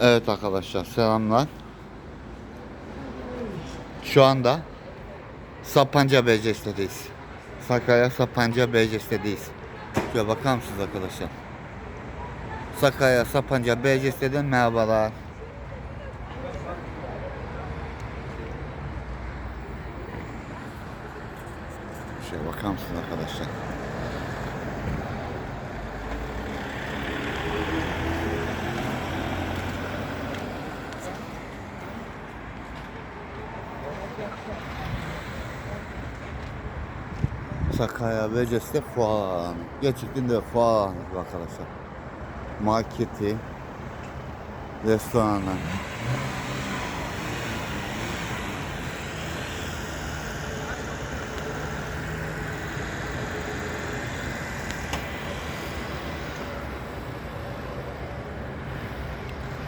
Evet arkadaşlar selamlar. Şu anda Sapanca BCS'deyiz. Sakarya Sapanca BCS'deyiz. Şöyle bakar mısınız arkadaşlar? Sakarya Sapanca BCS'den merhabalar. Şöyle bakar mısınız arkadaşlar? Sakarya Beces'te alanı. Gerçekten de bu arkadaşlar. Marketi, restoranı.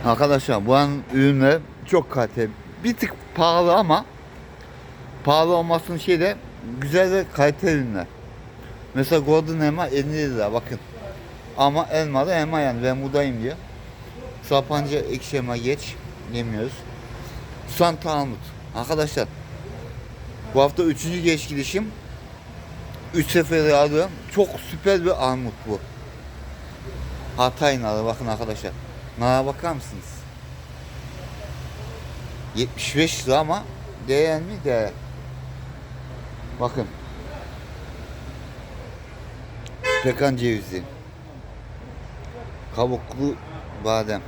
Arkadaşlar buranın ürünleri çok kaliteli. Bir tık pahalı ama pahalı olmasının şey de güzel ve kaliteli ürünler. Mesela Golden elma 50 lira bakın. Ama elmalı elma yani ben buradayım diyor. Sapanca ekşi elma geç yemiyoruz. Santa Armut. Arkadaşlar bu hafta üçüncü geç gidişim. Üç seferi alıyorum. Çok süper bir armut bu. Hatay narı bakın arkadaşlar. Nara bakar mısınız? 75 lira ama değer mi? Değer. Bakın. Pekan cevizi. Kabuklu badem.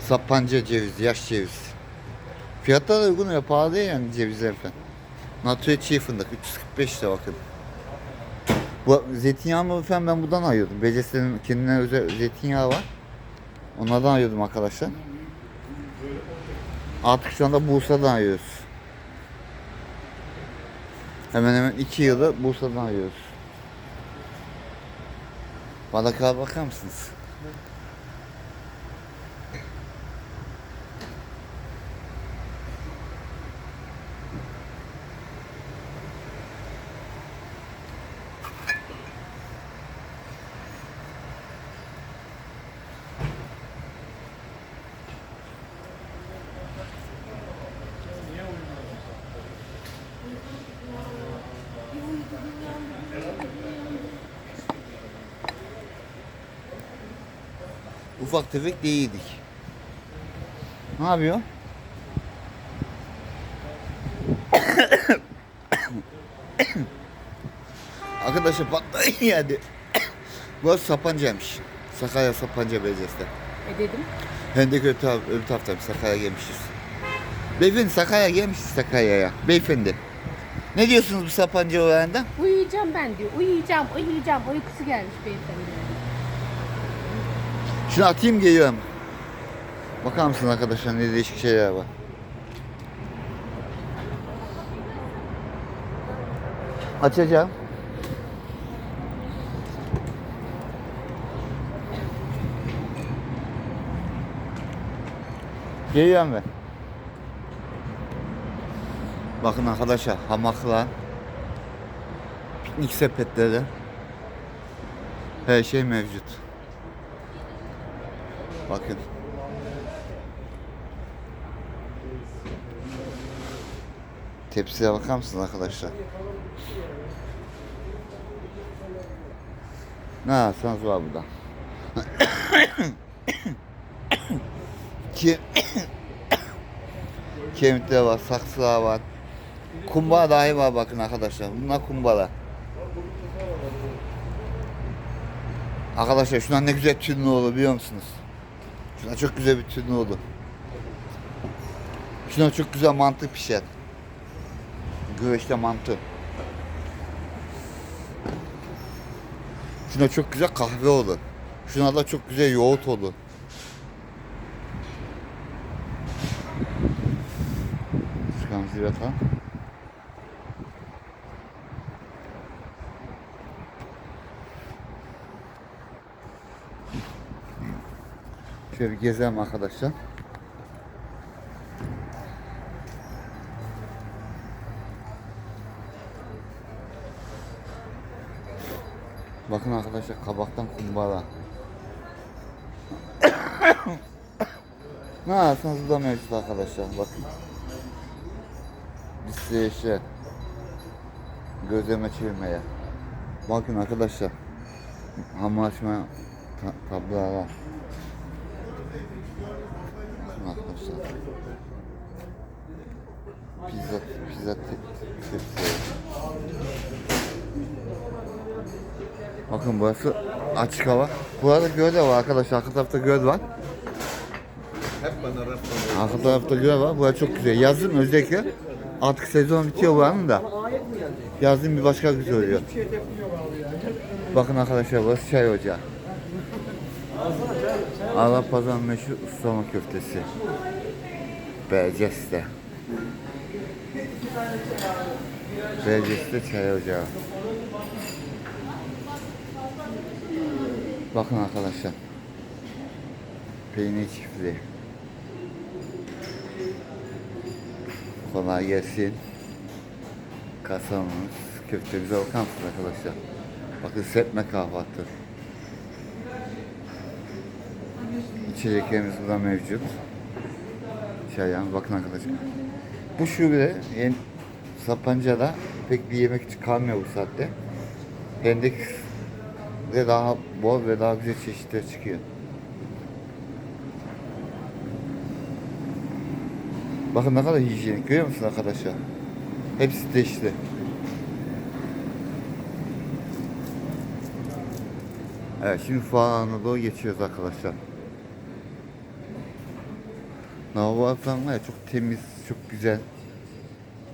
Sapanca cevizi, yaş ceviz. Fiyatlar da uygun ya pahalı değil yani cevizler falan. Natürel çiğ fındık 345 lira bakın. Bu zeytinyağını falan ben buradan ayırdım. Becesi'nin kendine özel zeytinyağı var. Onlardan ayırdım arkadaşlar. Artık şu anda Bursa'dan ayırıyoruz. Hemen hemen iki yılda Bursa'dan ayırıyoruz. Balıklara bakar mısınız? Ufak tefek de iyiydik. Ne yapıyor? Arkadaşlar patlayın yani. Burası Sapanca'ymış. Sakarya Sapanca Belediyesi'nde. E dedim. Hendek öbür, taraf, öbür taraftaymış. Sakarya gelmişiz. Beyefendi Sakarya gelmişiz Sakarya'ya. Beyefendi. Ne diyorsunuz bu Sapanca olayında? Uyuyacağım ben diyor. Uyuyacağım, uyuyacağım. Uykusu gelmiş beyefendi. Şunu atayım geliyorum. Bakar mısın arkadaşlar ne değişik şeyler var. Açacağım. Geliyorum ben. Bakın arkadaşlar hamaklar, piknik sepetleri, her şey mevcut. Bakın. Tepsiye bakar mısınız arkadaşlar? Ne yapsanız var burada. Ki Kemikler var, saksılar var. Kumbara dahi var bakın arkadaşlar. Bunlar kumbara. Arkadaşlar şuna ne güzel tünlü olur biliyor musunuz? Şuna çok güzel bir tünlü olur. Şuna çok güzel mantı pişer. Güveçte mantı. Şuna çok güzel kahve olur. Şuna da çok güzel yoğurt olur. Çıkalım zirvete. Şöyle bir gezelim arkadaşlar. Bakın arkadaşlar kabaktan kumbara. Ne ararsanız da mevcut arkadaşlar bakın. Bir size şey gözleme çevirmeye. Bakın arkadaşlar. Hamur açma ta tablolara. Bakın arkadaşlar. Pizza, pizza te- tepsileri. Bakın burası açık hava. Burada göl var arkadaşlar. Arka tarafta göl var. Hep bana rap Arka tarafta göl var. Burası çok güzel. Yazın özellikle artık sezon bitiyor buranın da. Yazın bir başka güzel oluyor. Bakın arkadaşlar burası çay ocağı. Arap Pazar meşhur ıslama köftesi. Berceste. Berceste çay ocağı. Bakın arkadaşlar. Peynir çiftliği. Kolay gelsin. Kasamız, köftemize bakar mısınız arkadaşlar? Bakın serpme kahvaltı. İçeceklerimiz burada mevcut. Çayyan bakın arkadaşlar. Bu şube en Sapanca'da pek bir yemek çıkarmıyor bu saatte. Hendek ve daha bol ve daha güzel çeşitler çıkıyor. Bakın ne kadar hijyenik görüyor musun arkadaşlar? Hepsi deşli. Evet şimdi Fuar doğru geçiyoruz arkadaşlar. Lavabo falan var ya çok temiz, çok güzel.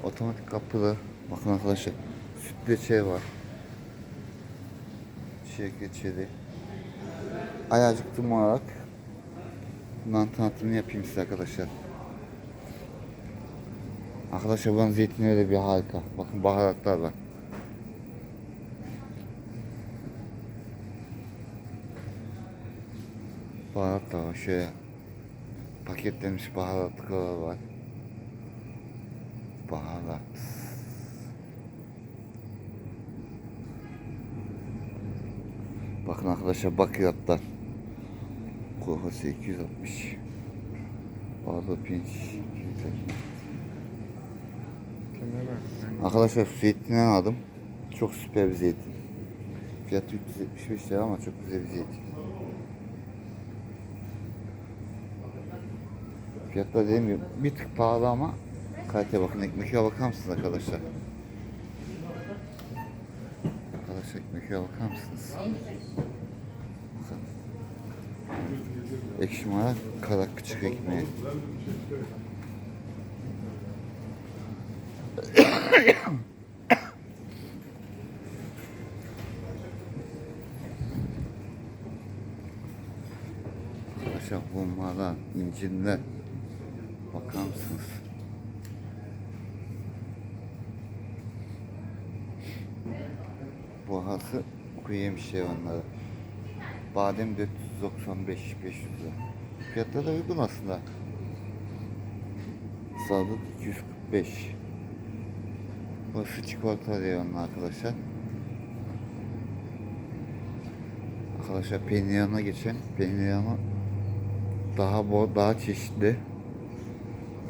Otomatik kapılı. Bakın arkadaşlar. Sütle şey var. Şirket şeydi. Ayacıktım olarak. Bundan tanıtımını yapayım size arkadaşlar. Arkadaşlar buranın zeytinleri de bir harika. Bakın baharatlar var. Baharat var. Şöyle paketlenmiş baharatlıklar var. Baharat. Bakın arkadaşlar bakliyatlar. Kuhası 260. Bazı pirinç 250. Arkadaşlar zeytinden aldım. Çok süper bir zeytin. Fiyatı 375 lira ama çok güzel bir zeytin. Fiyatlar dediğim bir tık pahalı ama kalite bakın ekmeğe bakar mısınız arkadaşlar? Arkadaşlar ekmeğe bakar mısınız? Ekşi mara karak küçük ekmeği. Arkadaşlar hummalar, incirler. Bakar mısınız? Bu hası kuru onları. Badem 495 500 lira. Fiyatları da uygun aslında. Sağlık 245. Burası çikolata reyonu arkadaşlar. Arkadaşlar peynir yanına geçen peynir yanı daha bol, daha çeşitli.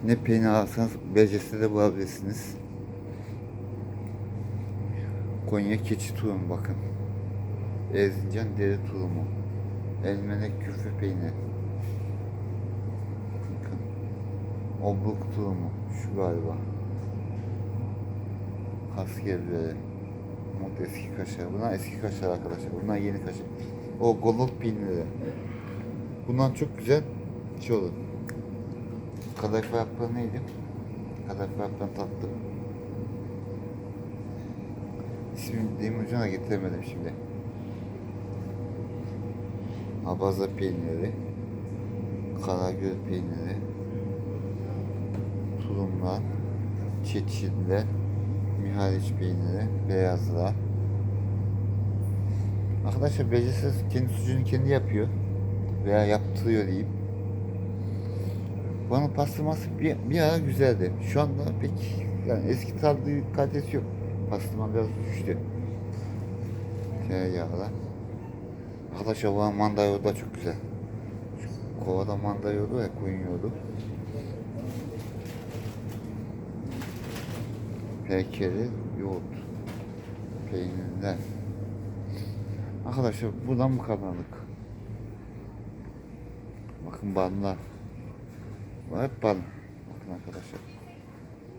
Ne peynir alırsanız becesi de bulabilirsiniz. Konya keçi tulumu bakın. Erzincan deri tulumu. Elmenek küfü peynir. Bakın. Obruk tulumu. Şu galiba. Kaskerleri. Mont eski kaşar. Bunlar eski kaşar arkadaşlar. Bunlar yeni kaşar. O golot peyniri. Bundan çok güzel şey olur. Kadayıf ayakları neydi? Kadayıf ayaklarını tattım. İsmini deyim ucuna getiremedim şimdi. Abaza peyniri. Karagöz peyniri. Tulumlar. Çeçiller. Mihaliç peyniri. Beyazlar. Arkadaşlar becesiz kendi sucuğunu kendi yapıyor. Veya yaptırıyor diyeyim. Bana pastırması bir, bir ara güzeldi. Şu anda pek yani eski tadı kalitesi yok. Pastırma biraz düştü. Tereyağlar. Arkadaşlar bu mandalina da çok güzel. Şu Kovada manda yoğurdu ya koyun yoğurdu. Peykeri, yoğurt, peynirler. Arkadaşlar buradan bu kadarlık. Bakın banlar. Bu hep ban. Bakın arkadaşlar.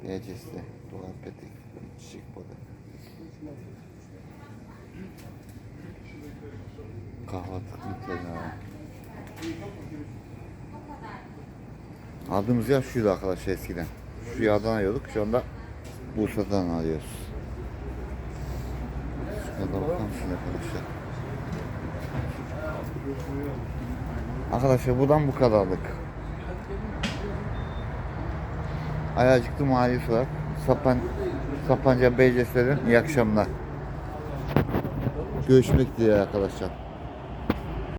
BCS'de, Doğal Petek, Çiçek Boda. Kahvaltılık mutfağı. Aldığımız yer şuydu arkadaşlar eskiden. Şu yağdan alıyorduk. Şu anda Bursa'dan alıyoruz. Şurada bakar mısınız arkadaşlar? Arkadaşlar buradan bu kadarlık. Ayacıklı mahallesi var. Sapan, Sapanca Beycese'den iyi akşamlar. Görüşmek dileğiyle arkadaşlar.